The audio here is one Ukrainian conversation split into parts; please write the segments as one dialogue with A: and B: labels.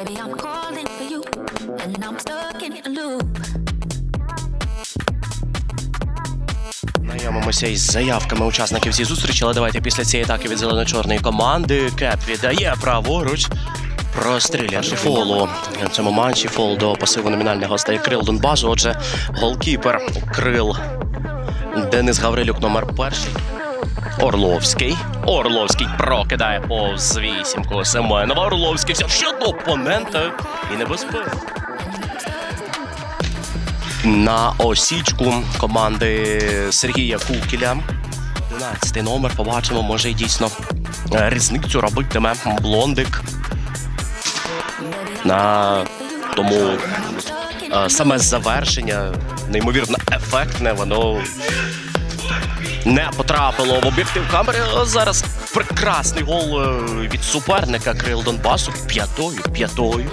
A: Baby, I'm calling for you, and I'm stuck in a loop.
B: Знайомимося із заявками учасників зі зустрічі, але давайте після цієї атаки від зелено-чорної команди Кеп віддає праворуч. Простріляє Шіфолу. На цьому матчі Фол до пасиву номінального стає крил Донбасу. Отже, голкіпер крил Денис Гаврилюк номер перший. Орловський. Орловський прокидає повз вісімку Семенова. Орловський взяв ще одного опонента і небезпека. На осічку команди Сергія Кукіля. 11 номер. Побачимо, може і дійсно е, різницю робитиме блондик. На тому е, саме завершення, неймовірно ефектне, воно не потрапило в об'єктив камери. Зараз прекрасний гол е, від суперника Крил Донбасу п'ятою, п'ятою.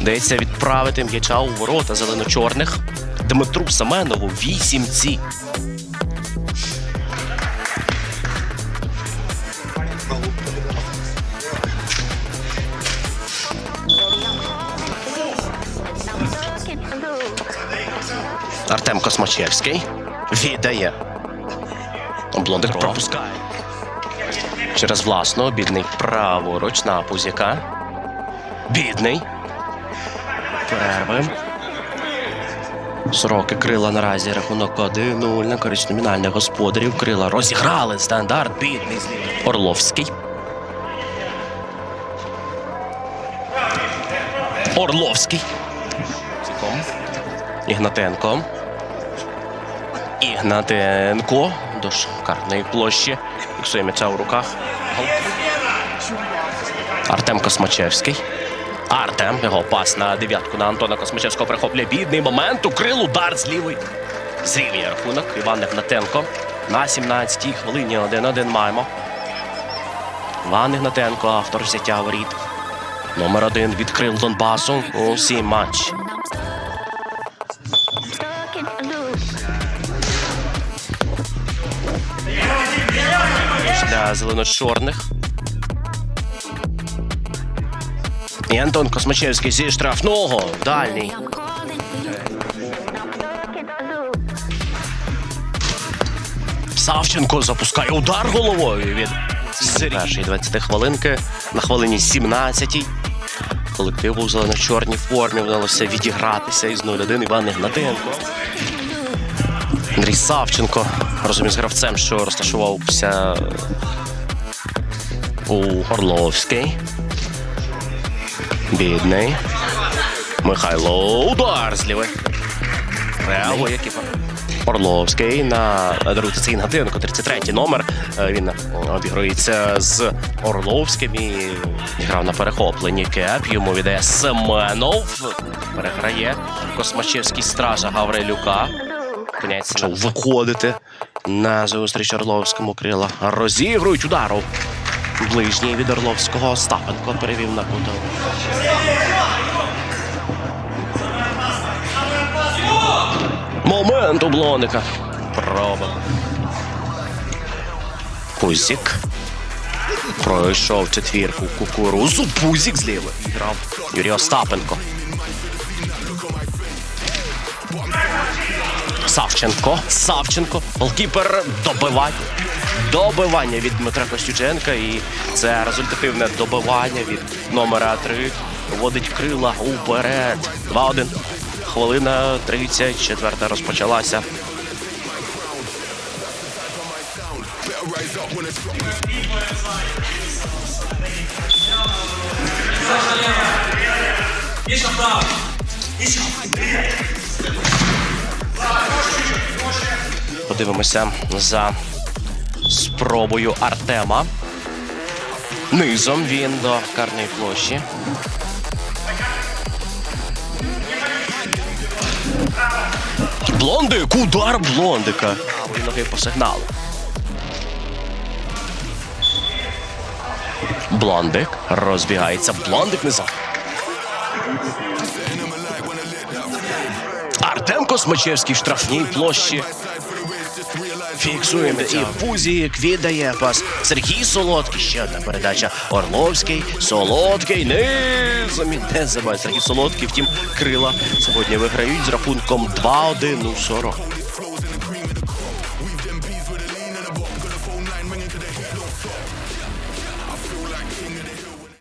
B: Дається відправити м'яча у ворота зелено-чорних. Дмитру Семенову вісімці. Артем Космачевський віддає. Блондик пропускає. Через власну бідний праворуч на Пузяка. Бідний. Перерви. Сороки крила наразі рахунок 1-0 на користь номінальних господарів. Крила розіграли стандарт бідний. Орловський. Орловський. Ігнатенко. Ігнатенко. До шикарної площі. Фіксує м'яча у руках. Артем Космачевський. Артем, його пас на дев'ятку на Антона Космачевського прихоплює бідний момент. Укрил удар з лівий. Зрівнює рахунок. Іван Ігнатенко. На 17-й хвилині 1-1 маємо. Іван Ігнатенко, автор взяття воріт. Номер один відкрил Донбасу у сім матч. Для зелено-чорних. І Антон Космачевський зі штрафного. Дальній. Савченко запускає удар головою від першої 20 хвилинки на хвилині 17-й. Колективу у зелено-чорній формі вдалося відігратися із 0-1 Іван Ігнатенко. Андрій Савченко разом із гравцем, що розташувався у Орловський. Бідний. Михайло. Удар зліви. Реагує кіпер. Орловський на даруйте це Інгатенко, 33 номер. Е, Він обігрується з Орловським і грав на перехопленні. Кеп йому віддає Семенов. Переграє Космачевський стража Гаврилюка. Почав виходити на зустріч Орловському крила. Розігрують удару. Ближній від Орловського Остапенко перевів на кутову. Момент у Блоника. Проба. Пузік. Пройшов четвірку кукурузу. Пузік зліва. Грав Юрій Остапенко. Савченко. Савченко. Голкіпер добивання. Добивання від Дмитра Костюченка. І це результативне добивання від номера 3. Вводить крила уперед. 2-1. Хвилина 34 розпочалася. Подивимося за спробою Артема. Низом він до карної площі. Блондик, удар блондика. Ноги по сигналу. Блондик розбігається. Блондик низом. Артем Космачевський штрафній площі. Фіксуємо і Пузік віддає пас. Сергій Солодкий. Ще одна передача. Орловський, Солодкий. Низом заміне не забиває Сергій Солодкий. Втім, крила сьогодні виграють з рахунком 2-1 у 40.